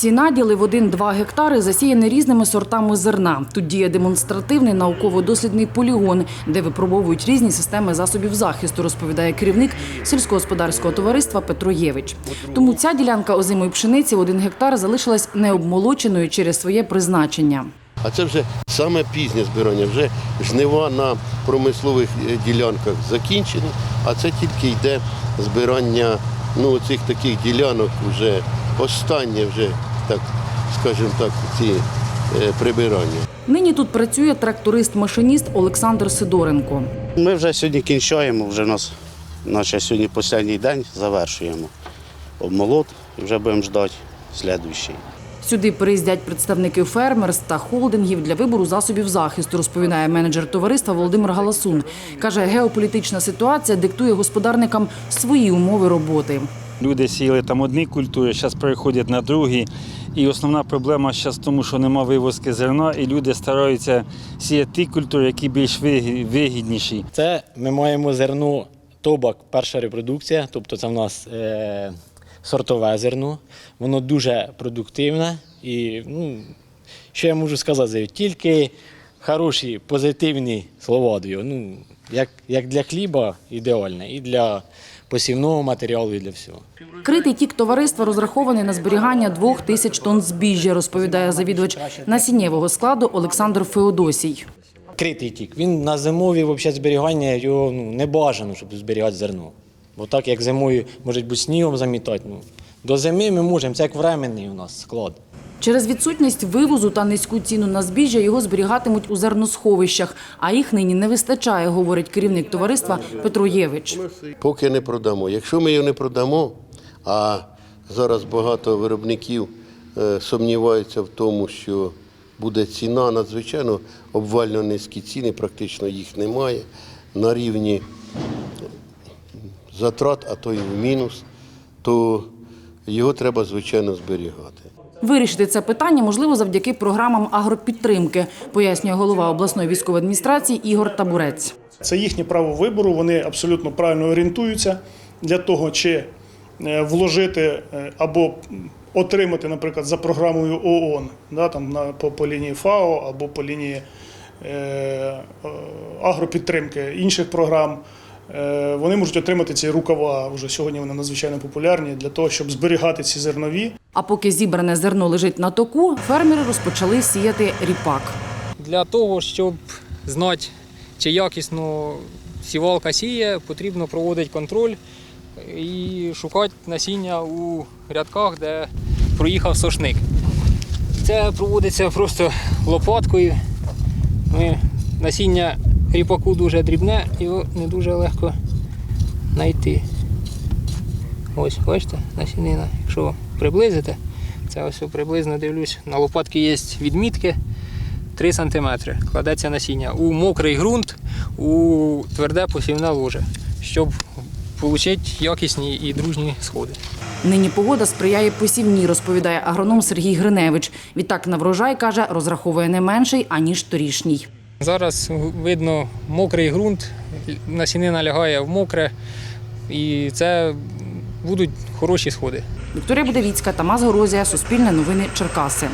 Ці наділи в 1-2 гектари засіяні різними сортами зерна. Тут діє демонстративний науково-дослідний полігон, де випробовують різні системи засобів захисту, розповідає керівник сільськогосподарського товариства Петро Євич. Тому ця ділянка озимої пшениці в 1 гектар залишилась необмолоченою через своє призначення. А це вже саме пізнє збирання. Вже жнива на промислових е, ділянках закінчені, а це тільки йде збирання ну, цих таких ділянок вже останнє вже, так скажімо так, ці е, прибирання. Нині тут працює тракторист-машиніст Олександр Сидоренко. Ми вже сьогодні кінчаємо, вже нас наче сьогодні останній день завершуємо обмолот і вже будемо ждати слідуючий. Сюди приїздять представники фермерств та холдингів для вибору засобів захисту, розповідає менеджер товариства Володимир Галасун. Каже, геополітична ситуація диктує господарникам свої умови роботи. Люди сіяли там одні культури, зараз переходять на другі. І основна проблема зараз в тому, що нема вивозки зерна, і люди стараються сіяти ті культури, які більш вигідніші. Це ми маємо зерно тобак, перша репродукція, тобто це в нас е, сортове зерно. Воно дуже продуктивне і ну, що я можу сказати, тільки хороші, позитивні слова. Ну, як, як для хліба ідеальне, і для посівного матеріалу, і для всього. Критий тік товариства розрахований на зберігання двох тисяч тонн збіжжя, розповідає завідувач насіннєвого складу Олександр Феодосій. Критий тік. Він на зимові взагалі, зберігання його ну, не бажано, щоб зберігати зерно. Бо так як зимою може бути снігом замітати. Ну, до зими ми можемо, це як временний у нас склад. Через відсутність вивозу та низьку ціну на збіжжя його зберігатимуть у зерносховищах, а їх нині не вистачає, говорить керівник товариства Петро Євич. Поки не продамо. Якщо ми його не продамо, а зараз багато виробників е, сумніваються в тому, що буде ціна надзвичайно обвально низькі ціни, практично їх немає. На рівні затрат, а то й в мінус, то його треба звичайно зберігати. Вирішити це питання можливо завдяки програмам агропідтримки, пояснює голова обласної військової адміністрації Ігор Табурець. Це їхнє право вибору. Вони абсолютно правильно орієнтуються для того, чи е, вложити е, або отримати, наприклад, за програмою ООН, да, там на по, по лінії ФАО або по лінії е, е, агропідтримки інших програм. Е, Вони можуть отримати ці рукава. Вже сьогодні вони надзвичайно популярні для того, щоб зберігати ці зернові. А поки зібране зерно лежить на току, фермери розпочали сіяти ріпак. Для того, щоб знати, чи якісно сівалка сіє, потрібно проводити контроль і шукати насіння у рядках, де проїхав сошник. Це проводиться просто лопаткою. Ми, насіння ріпаку дуже дрібне, його не дуже легко знайти. Ось, бачите, насінина. Якщо приблизите, це ось приблизно дивлюсь, на лопатки є відмітки. 3 см кладеться насіння у мокрий ґрунт, у тверде посівне ложе, щоб отримати якісні і дружні сходи. Нині погода сприяє посівній, розповідає агроном Сергій Гриневич. Відтак на врожай, каже, розраховує не менший, аніж торішній. Зараз видно мокрий ґрунт, насінина лягає в мокре, і це будуть хороші сходи. Вікторія Будовіцька, Тамас Горозія, Суспільне новини Черкаси.